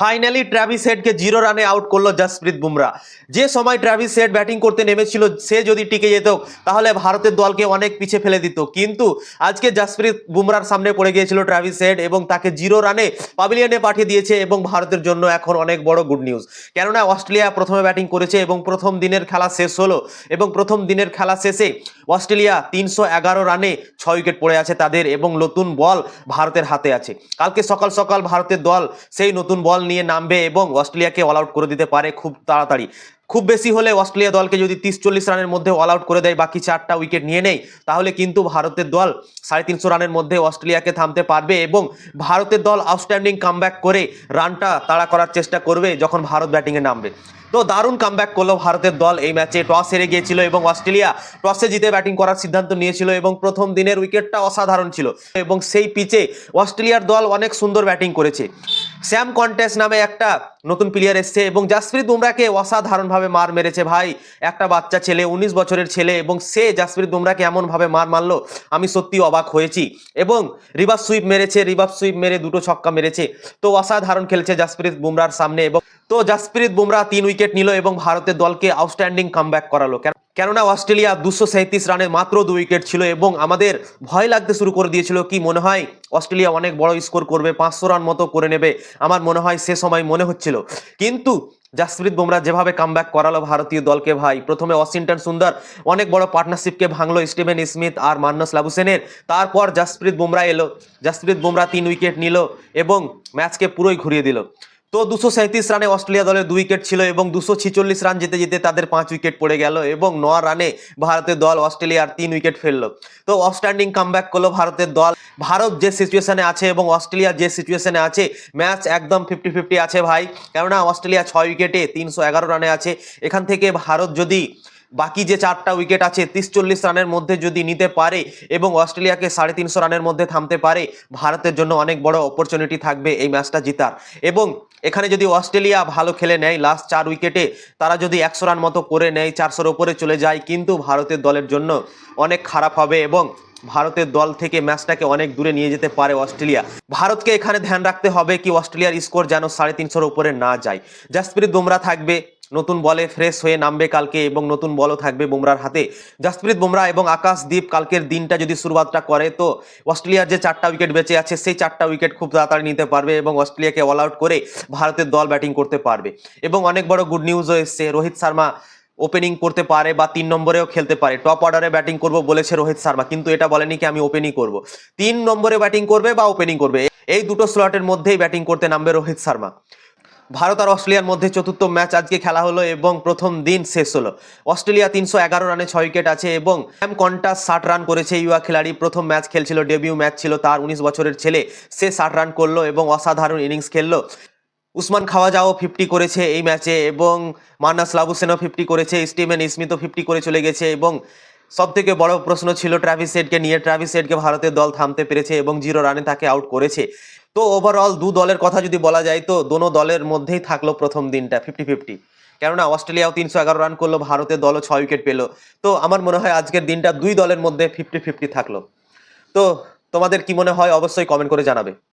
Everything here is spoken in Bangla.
ফাইনালি ট্রাভিস হেডকে জিরো রানে আউট করল জসপ্রীত বুমরা। যে সময় ট্রাভিস হেড ব্যাটিং করতে নেমেছিল, সে যদি টিকে যেত, তাহলে ভারতের দলকে অনেক পিছে ফেলে দিত। কিন্তু আজকে জসপ্রীত বুমরার সামনে পড়ে গিয়েছিল ট্রাভিস হেড এবং তাকে জিরো রানে পাবিলিয়নে পাঠিয়ে দিয়েছে এবং ভারতের জন্য এখন অনেক বড় গুড নিউজ। কেননা অস্ট্রেলিয়া প্রথমে ব্যাটিং করেছে এবং প্রথম দিনের খেলা শেষ হলো এবং প্রথম দিনের খেলা শেষে অস্ট্রেলিয়া তিনশো এগারো রানে ছয় উইকেট পড়ে আছে তাদের এবং নতুন বল ভারতের হাতে আছে। কালকে সকাল সকাল ভারতের দল সেই নতুন বল নিয়ে নামবে এবং অস্ট্রেলিয়াকে অল আউট করে দিতে পারে খুব তাড়াতাড়ি। খুব বেশি হলে অস্ট্রেলিয়া দলকে যদি তিরিশ চল্লিশ রানের মধ্যে অল আউট করে দেয়, বাকি চারটা উইকেট নিয়ে নেয় তাহলে কিন্তু ভারতের দল সাড়ে তিনশো রানের মধ্যে অস্ট্রেলিয়াকে থামতে পারবে এবং ভারতের দল আউটস্ট্যান্ডিং কামব্যাক করে রানটা তাড়া করার চেষ্টা করবে যখন ভারত ব্যাটিংয়ে নামবে। তো দারুণ কামব্যাক করল ভারতের দল এই ম্যাচে টস হেরে গিয়েছিল এবং অস্ট্রেলিয়া টসে জিতে ব্যাটিং করার সিদ্ধান্ত নিয়েছিল এবং প্রথম দিনের উইকেটটা অসাধারণ ছিল এবং সেই পিচে অস্ট্রেলিয়ার দল অনেক সুন্দর ব্যাটিং করেছে। স্যাম কন্টেস্ট নামে একটা নতুন প্লেয়ার এসছে এবং জাসপ্রীত বুমরাকে অসাধারণভাবে মার মেরেছে ভাই। একটা বাচ্চা ছেলে, উনিশ বছরের ছেলে এবং সে জাসপ্রীত বুমরাকে এমনভাবে মার মারলো, আমি সত্যি অবাক হয়েছি। এবং রিভার্স সুইপ মেরেছে রিভার্স সুইপ মেরে দুটো ছক্কা মেরেছে। তো অসাধারণ খেলছে জাসপ্রীত বুমরার সামনে এবং তো জাসপ্রীত বুমরা তিন উইকেট নিল এবং ভারতের দলকে আউটস্ট্যান্ডিং কামব্যাক করালো। কেন- কেননা অস্ট্রেলিয়া দুশো সাঁত্রিশ রানে মাত্র দু উইকেট ছিল এবং আমাদের ভয় লাগতে শুরু করে দিয়েছিল কি মনে হয় অস্ট্রেলিয়া অনেক বড় স্কোর করবে, পাঁচশো রান মতো করে নেবে, আমার মনে হয় সে সময় মনে হচ্ছিল। কিন্তু জাসপ্রীত বুমরা যেভাবে কামব্যাক করালো ভারতীয় দলকে ভাই, প্রথমে ওয়াশিংটন সুন্দর, অনেক বড় পার্টনারশিপকে ভাঙলো স্টিভেন স্মিথ আর মান্নস লাবুসেনের, তারপর জাসপ্রীত বুমরা এলো। জাসপ্রীত বুমরা তিন উইকেট নিল এবং ম্যাচকে পুরোই ঘুরিয়ে দিল। তো দুশো সাঁত্রিশ রানে অস্ট্রেলিয়া দলের দুই উইকেট ছিল এবং দুশো ছিচল্লিশ রান যেতে যেতে তাদের পাঁচ উইকেট পড়ে গেল এবং ন রানে ভারতের দল অস্ট্রেলিয়ার তিন উইকেট ফেলল। তো অফস্ট্যান্ডিং কামব্যাক করল ভারতের দল। ভারত যে সিচুয়েশানে আছে এবং অস্ট্রেলিয়া যে সিচুয়েশানে আছে ম্যাচ একদম ফিফটি ফিফটি আছে ভাই। কেননা অস্ট্রেলিয়া ছয় উইকেটে তিনশো এগারো রানে আছে। এখান থেকে ভারত যদি বাকি যে চারটা উইকেট আছে তিরিশ চল্লিশ রানের মধ্যে যদি নিতে পারে এবং অস্ট্রেলিয়াকে সাড়ে তিনশো রানের মধ্যে থামতে পারে, ভারতের জন্য অনেক বড় অপরচুনিটি থাকবে এই ম্যাচটা জিতার। এবং এখানে যদি অস্ট্রেলিয়া ভালো খেলে নেয় লাস্ট চার উইকেটে তারা যদি একশো রান মতো করে নেয়, চারশোর ওপরে চলে যায়, কিন্তু ভারতের দলের জন্য অনেক খারাপ হবে এবং ভারতের দল থেকে ম্যাচটাকে অনেক দূরে নিয়ে যেতে পারে অস্ট্রেলিয়া। ভারতকে এখানে ধ্যান রাখতে হবে কি, অস্ট্রেলিয়ার স্কোর যেন সাড়ে তিনশোর উপরে না যায়। জাসপ্রীত বুমরা থাকবে নতুন বলে ফ্রেশ হয়ে নামবে কালকে এবং নতুন বলও থাকবে বুমরার হাতে। জাসপ্রীত বুমরা এবং আকাশদীপ কালকের দিনটা যদি শুরুয়াতটা করে, তো অস্ট্রেলিয়ার যে চারটা উইকেট বেঁচে আছে, সেই চারটা উইকেট খুব তাড়াতাড়ি নিতে পারবে এবং অস্ট্রেলিয়াকে অল আউট করে ভারতের দল ব্যাটিং করতে পারবে। এবং অনেক বড় গুড নিউজও এসছে, রোহিত শর্মা ওপেনিং করতে পারে বা তিন নম্বরেও খেলতে পারে। টপ অর্ডারে ব্যাটিং করব বলেছে রোহিত শর্মা, কিন্তু এটা বলেনি কি আমি ওপেনিং করব। তিন নম্বরে ব্যাটিং করবে বা ওপেনিং করবে? এই দুটো স্লটের মধ্যেই ব্যাটিং করতে নামবে রোহিত শর্মা। ভারত আর অস্ট্রেলিয়ার মধ্যে চতুর্থ ম্যাচ আজকে খেলা হলো এবং প্রথম দিন শেষ হলো। অস্ট্রেলিয়া তিনশো এগারো রানে ছয় উইকেট আছে এবং স্যাম কন্টাস ষাট রান করেছে ইউয়া খেলাড়ি। প্রথম ম্যাচ খেলছিল, ডেবিউ ম্যাচ ছিল, তার উনিশ বছরের ছেলে সে ষাট রান করল এবং অসাধারণ ইনিংস খেললো। উসমান খাওয়াজাও ফিফটি করেছে এই ম্যাচে এবং মানাস লাবুসেনও ফিফটি করেছে, স্টিভেন স্মিথও ফিফটি করে চলে গেছে এবং সব থেকে বড় প্রশ্ন ছিল ট্রাভিস হেডকে নিয়ে। ট্রাভিস হেডকে ভারতের দল থামতে পেরেছে এবং জিরো রানে তাকে আউট করেছে। তো ওভারঅল দু দলের কথা যদি বলা যায়, তো দোনো দলের মধ্যেই থাকল প্রথম দিনটা ফিফটি ফিফটি কেননা অস্ট্রেলিয়াও তিনশো এগারো রান করল ভারতের দলও ছয় উইকেট পেল। তো আমার মনে হয় আজকের দিনটা দুই দলের মধ্যে ফিফটি ফিফটি থাকল। তো তোমাদের কি মনে হয়, অবশ্যই কমেন্ট করে জানাবে।